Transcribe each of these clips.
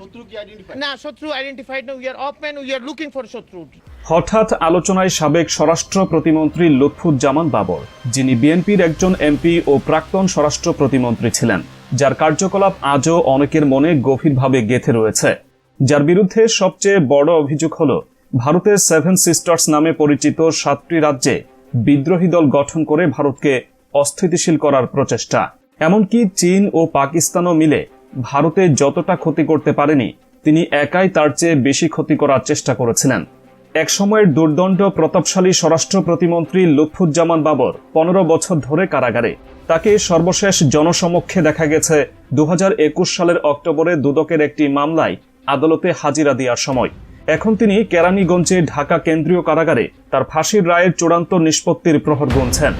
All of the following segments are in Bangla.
শত্রু কি আইডেন্টিফাই না শত্রু আইডেন্টিফাইড না we are of we are looking for শত্রু হঠাৎ আলোচনায় সাবেক স্বরাষ্ট্র প্রতিমন্ত্রী লুৎফুজ্জামান বাবর যিনি বিএনপির একজন এমপি ও প্রাক্তন স্বরাষ্ট্র প্রতিমন্ত্রী ছিলেন যার কার্যকলাপ আজও অনেকের মনে গভীরভাবে গেঁথে রয়েছে। যার বিরুদ্ধে সবচেয়ে বড় অভিযোগ হল ভারতের সেভেন সিস্টার্স নামে পরিচিত সাতটি রাজ্যে বিদ্রোহী দল গঠন করে ভারতকে অস্থিতিশীল করার প্রচেষ্টা। এমনকি চীন ও পাকিস্তানও মিলে ভারতে যতটা ক্ষতি করতে পারেনি, তিনি একাই তার চেয়ে বেশি ক্ষতি করার চেষ্টা করেছিলেন। এক সময়ের দুর্দণ্ড প্রতাপশালী স্বরাষ্ট্র প্রতিমন্ত্রী লুৎফুজ্জামান বাবর পনেরো বছর ধরে কারাগারে। তাকে সর্বশেষ জনসমক্ষে দেখা গেছে দু হাজার একুশ সালের অক্টোবরে দুদকের একটি মামলায় আদালতে হাজিরা দেওয়ার সময়। এখন তিনি কেরানীগঞ্জে ঢাকা কেন্দ্রীয় কারাগারে তার ফাঁসির রায়ের চূড়ান্ত নিষ্পত্তির প্রহর গুনছেন।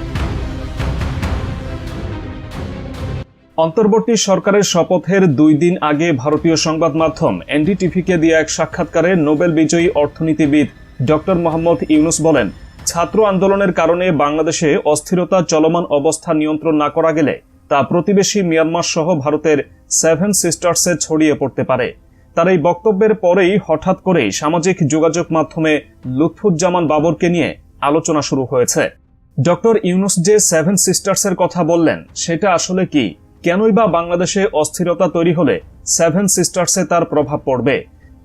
অন্তর্বর্তী সরকারের শপথের দুই দিন আগে ভারতীয় সংবাদ মাধ্যম এনডিটিভিকে দিয়ে এক সাক্ষাৎকারে নোবেল বিজয়ী অর্থনীতিবিদ ডক্টর মোহাম্মদ ইউনুস বলেন, ছাত্র আন্দোলনের কারণে বাংলাদেশে অস্থিরতা চলমান অবস্থা নিয়ন্ত্রণ না করা গেলে তা প্রতিবেশী মিয়ানমার সহ ভারতের সেভেন সিস্টার্সে ছড়িয়ে পড়তে পারে। তার এই বক্তব্যের পরেই হঠাৎ করেই সামাজিক যোগাযোগ মাধ্যমে লুৎফুজ্জামান বাবরকে নিয়ে আলোচনা শুরু হয়েছে। ডক্টর ইউনুস যে সেভেন সিস্টার্সের কথা বললেন, সেটা আসলে কি? কেনই বা বাংলাদেশে অস্থিরতা তৈরি হলে সেভেন সিস্টার্সে তার প্রভাব পড়বে?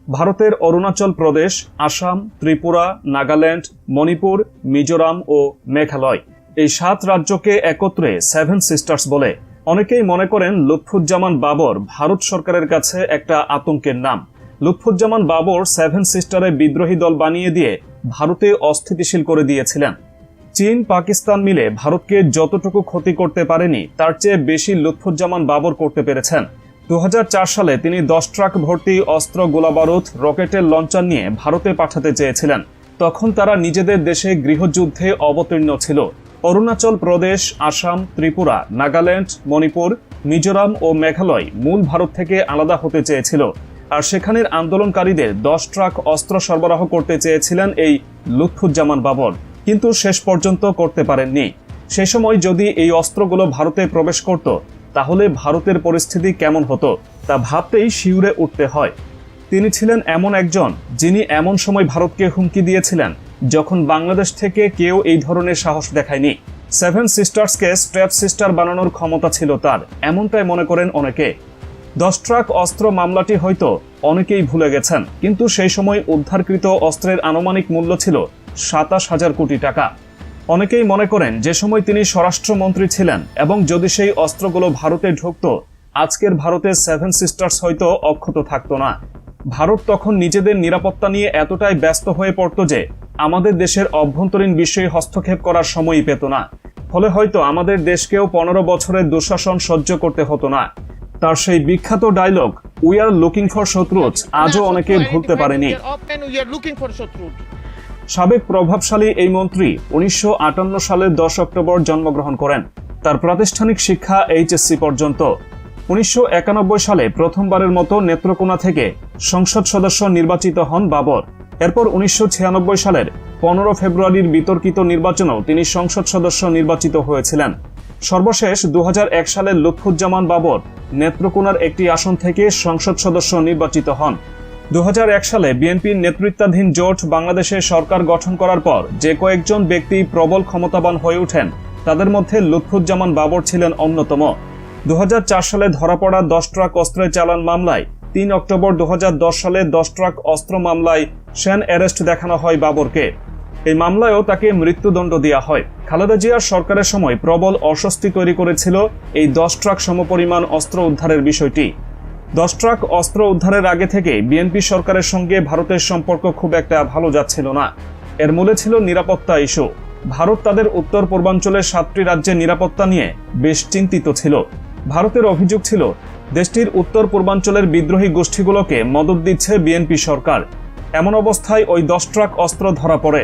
ভারতের অরুণাচল প্রদেশ, আসাম, ত্রিপুরা, নাগাল্যান্ড, মণিপুর, মিজোরাম ও মেঘালয়। এই সাত রাজ্যকে একত্রে সেভেন সিস্টার্স বলে অনেকেই মনে করেন লুৎফুজ্জামান বাবর ভারত সরকারের কাছে একটা আতঙ্কের নাম। লুৎফুজ্জামান বাবর সেভেন সিস্টারে বিদ্রোহী দল বানিয়ে দিয়ে ভারতে অস্থিতিশীল করে দিয়েছিলেন। চীন, পাকিস্তান মিলে ভারতকে যতটুকু ক্ষতি করতে পারেনি, তার চেয়ে বেশি লুৎফুজ্জামান বাবর করতে পেরেছেন। দু হাজার চার সালে তিনি দশ ট্রাক ভর্তি অস্ত্র গোলাবারুদ, রকেটের লঞ্চার নিয়ে ভারতে পাঠাতে চেয়েছিলেন। তখন তারা নিজেদের দেশে গৃহযুদ্ধে অবতীর্ণ ছিল। অরুণাচল প্রদেশ, আসাম, ত্রিপুরা, নাগাল্যান্ড, মণিপুর, মিজোরাম ও মেঘালয় মূল ভারত থেকে আলাদা হতে চেয়েছিল। আর সেখানের আন্দোলনকারীদের দশ ট্রাক অস্ত্র সরবরাহ করতে চেয়েছিলেন এই লুৎফুজ্জামান বাবর। কিন্তু শেষ পর্যন্ত করতে পারেননি। সে সময় যদি এই অস্ত্রগুলো ভারতে প্রবেশ করত, তাহলে ভারতের পরিস্থিতি কেমন হতো তা ভাবতেই শিউরে উঠতে হয়। তিনি ছিলেন এমন একজন যিনি এমন সময় ভারতকে হুমকি দিয়েছিলেন, যখন বাংলাদেশ থেকে কেউ এই ধরনের সাহস দেখায়নি। সেভেন সিস্টার্সকে স্ট্র্যাপ সিস্টার বানানোর ক্ষমতা ছিল তার, এমনটাই মনে করেন অনেকে। দশ ট্রাক অস্ত্র মামলাটি হয়তো অনেকেই ভুলে গেছেন, কিন্তু সেই সময় উদ্ধারকৃত অস্ত্রের আনুমানিক মূল্য ছিল সাতাশ হাজার কোটি টাকা। অনেকেই মনে করেন যে সময় তিনি স্বরাষ্ট্রমন্ত্রী ছিলেন এবং যদি সেই অস্ত্রগুলো ভারতে ঢুকত আজকের ভারতের সেভেন সিস্টার্স হয়তো অক্ষত থাকতো না। ভারত তখন নিজেদের নিরাপত্তা নিয়ে এতটাই ব্যস্ত হয়ে পড়তো যে আমাদের দেশের অভ্যন্তরীণ বিষয়ে হস্তক্ষেপ করার সময়ই পেত না। ফলে হয়তো আমাদের দেশকেও পনেরো বছরের দুঃশাসন সহ্য করতে হতো না। তার সেই বিখ্যাত dialogue we are looking for শত্রুজ আজও অনেকে ভুলতে পারেনি। সাবেক প্রভাবশালী এই মন্ত্রী উনিশশো আটান্ন সালের দশ অক্টোবর জন্মগ্রহণ করেন। তার প্রাতিষ্ঠানিক শিক্ষা এইচএসসি পর্যন্ত। উনিশশো একানব্বই সালে প্রথমবারের মতো নেত্রকোনা থেকে সংসদ সদস্য নির্বাচিত হন বাবর। এরপর উনিশশো ছিয়ানব্বই সালের পনেরো ফেব্রুয়ারির বিতর্কিত নির্বাচনেও তিনি সংসদ সদস্য নির্বাচিত হয়েছিলেন। সর্বশেষ দু সালে লুৎফুজ্জামান বাবর নেত্রকোনার একটি আসন থেকে সংসদ সদস্য নির্বাচিত হন। দু হাজার এক সালে বিএনপির নেতৃত্বাধীন জোট বাংলাদেশে সরকার গঠন করার পর যে কয়েকজন ব্যক্তি প্রবল ক্ষমতাবান হয়ে ওঠেন, তাদের মধ্যে লুৎফুজ্জামান বাবর ছিলেন অন্যতম। দু হাজার চার সালে ধরা পড়া দশ ট্রাক অস্ত্রের চালান মামলায়, তিন অক্টোবর দু হাজার দশ সালে দশ ট্রাক অস্ত্র মামলায় সেন অ্যারেস্ট দেখানো হয় বাবরকে। এই মামলায়ও তাকে মৃত্যুদণ্ড দেওয়া হয়। খালেদা জিয়ার সরকারের সময় প্রবল অস্বস্তি তৈরি করেছিল এই দশ ট্রাক সমপরিমাণ অস্ত্র উদ্ধারের বিষয়টি। দশ ট্রাক অস্ত্র উদ্ধারের আগে থেকে বিএনপি সরকারের সঙ্গে ভারতের সম্পর্ক খুব একটা ভালো যাচ্ছিল না। এর মূলে ছিল নিরাপত্তা ইস্যু। ভারত তাদের উত্তর পূর্বাঞ্চলের সাতটি রাজ্যের নিরাপত্তা নিয়ে বেশ চিন্তিত ছিল। ভারতের অভিযোগ ছিল, দেশটির উত্তর পূর্বাঞ্চলের বিদ্রোহী গোষ্ঠীগুলোকে মদত দিচ্ছে বিএনপি সরকার। এমন অবস্থায় ওই দশ ট্রাক অস্ত্র ধরা পড়ে।